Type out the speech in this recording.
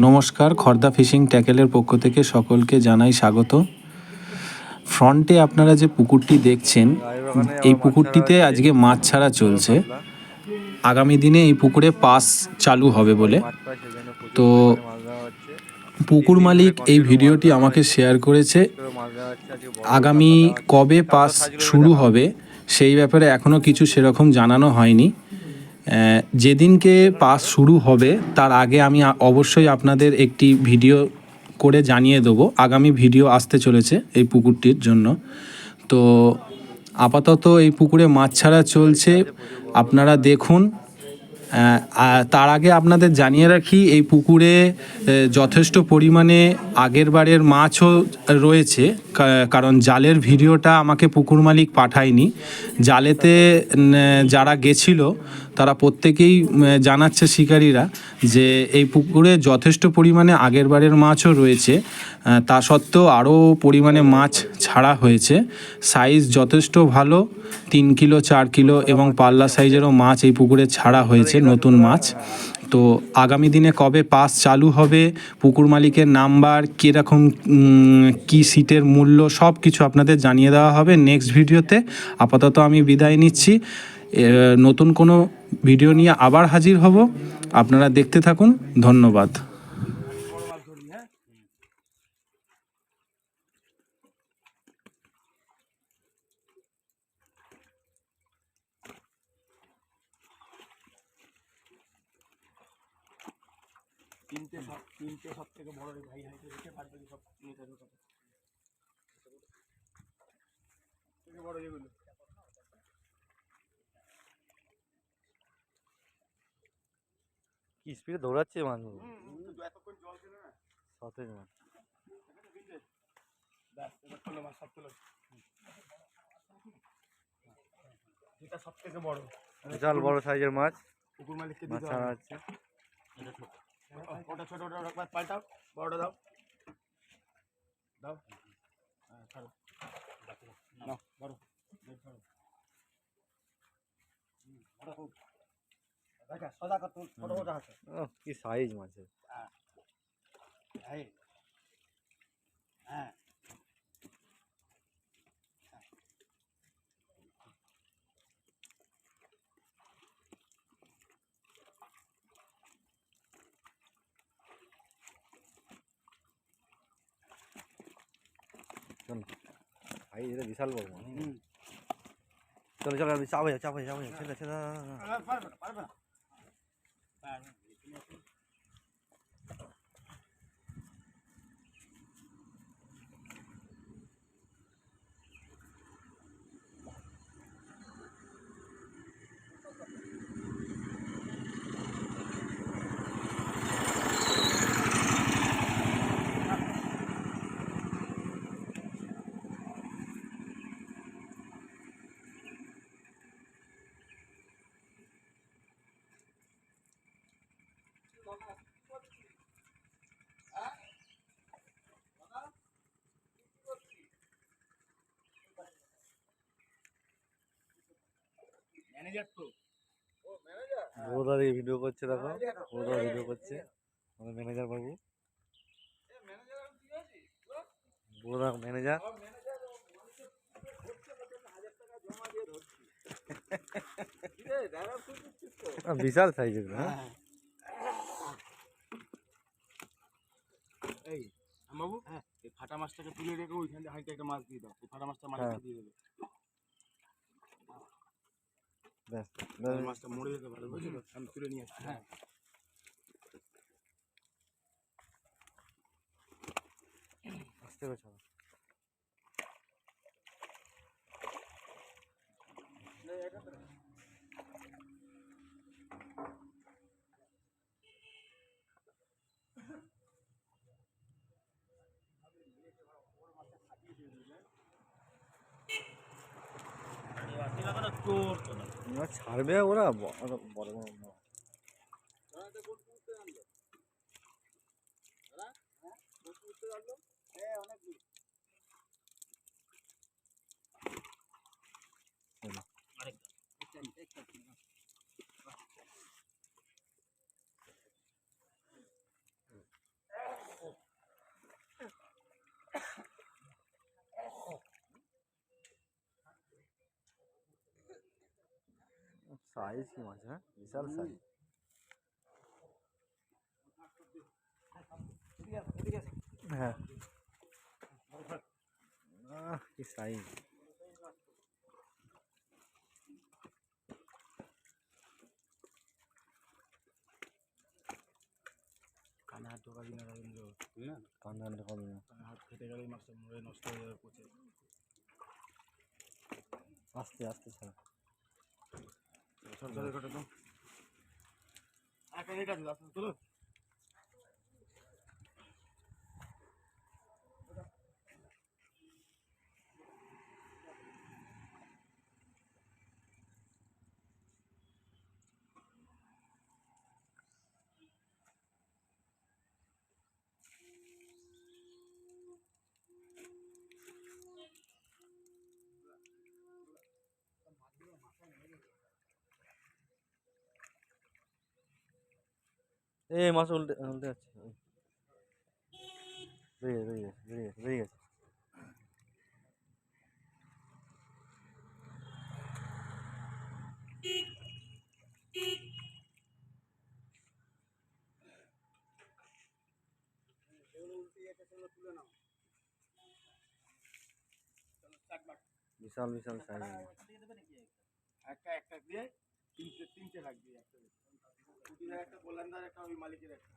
নমস্কার, খর্দা ফিশিং ট্যাকেলের পক্ষ থেকে সকলকে জানাই স্বাগত। ফ্রন্টে আপনারা যে পুকুরটি দেখছেন, এই পুকুরটিতে আজকে মাছ ছাড়া চলছে। আগামী দিনে এই পুকুরে পাস চালু হবে বলে। তো পুকুর মালিক এই ভিডিওটি আমাকে শেয়ার করেছে, আগামী কবে পাস শুরু হবে সেই ব্যাপারে এখনও কিছু সেরকম জানানো হয়নি। যেদিনকে পাস শুরু হবে, তার আগে আমি অবশ্যই আপনাদের একটি ভিডিও করে জানিয়ে দেবো। আগামী ভিডিও আসতে চলেছে এই পুকুরটির জন্য। তো আপাতত এই পুকুরে মাছ ছাড়া চলছে। আপনারা দেখুন তার আগে আপনাদের জানিয়ে রাখি, এই পুকুরে যথেষ্ট পরিমাণে আগের বারের মাছও রয়েছে। কারণ জালের ভিডিওটা আমাকে পুকুর মালিক পাঠায়নি। জালেতে যারা গেছিল তারা প্রত্যেকেই জানাচ্ছে শিকারীরা যে এই পুকুরে যথেষ্ট পরিমাণে আগের বারের মাছও রয়েছে। তা সত্ত্বেও আরও পরিমাণে মাছ ছাড়া হয়েছে। সাইজ যথেষ্ট ভালো, তিন কিলো, চার কিলো এবং পাল্লা সাইজেরও মাছ এই পুকুরে ছাড়া হয়েছে, নতুন মাছ। তো আগামী দিনে কবে পাস চালু হবে, পুকুর মালিকের নাম্বার, কীরকম কি সিটের মূল্য সব কিছু আপনাদের জানিয়ে দেওয়া হবে নেক্সট ভিডিওতে। আপাতত আমি বিদায় নিচ্ছি। নতুন কোনো ভিডিও নিয়ে আবার হাজির হব। আপনারা দেখতে থাকুন। ধন্যবাদ। বড় বড় এগুলো। কি স্পিডে দৌড়াচ্ছে না? সতেজ মাছ বিশাল বড় সাইজের মাছ। পুকুর মালিককে মাছ ছাড়া হচ্ছে। ওটা ছোট ওটা ওটা পাল্টাও। বড়টা দাও। দাও। হ্যাঁ ছাড়ো। বড় বেশ ছাড়ো হুম, ওটা খুব দেখা সোজা কর তুল ছোট ওটা আছে কি সাইজ মাছের হ্যাঁ এটা বিশাল বড় চলো চলো চাপ হয়ে যাও চাপ হয়ে যাও হয়ে। পারবে না পারবে না পারবে না ভিডিও করছে দেখো। ভিডিও করছে। আমাদের ম্যানেজার বাবু। ম্যানেজার বিশাল সাইজ এগুলো হ্যাঁ। এই বাবু হ্যাঁ। এই ফাটা মাছটাকে তুলে রেখে ওইখানে একটা মাছ দিয়ে দাও। ওই ফাটা মাছটা হ্যাঁ। মাছটা দিয়ে দেবে। ব্যাস মাছটা মরে যেতে পারে বুঝলি আমি তুলে নিয়ে আসছি। হ্যাঁ। আস্তে করে ছাড়বে ওরা বড় বড় অনেক মাছ। সাইজ কি মাছ হ্যাঁ? বিশাল সাইজ। হ্যাঁ। আহ, কি সাইজ। কানে হাত ঢোকাবি না রবীন্দ্র না কান্না আনতে পারবে না কানে হাত খেতে গেলেই মাছটা মরে নষ্ট হয়ে যাবে পচে আস্তে আস্তে ছাড়া। সর সরে ঘটে তো একটা এটা দিল চলো এই মাছ উল্টে উল্টে যাচ্ছে ওই। বেরিয়ে বেরিয়ে গেছে বেরিয়ে গেছে বেরিয়ে গেছে বিশাল বিশাল সাইজ একটা একটা দিয়ে তিনটে তিনটে রাখবি একটা কুটির একটা গোলান্দার একটা ওই মালিকের একটা।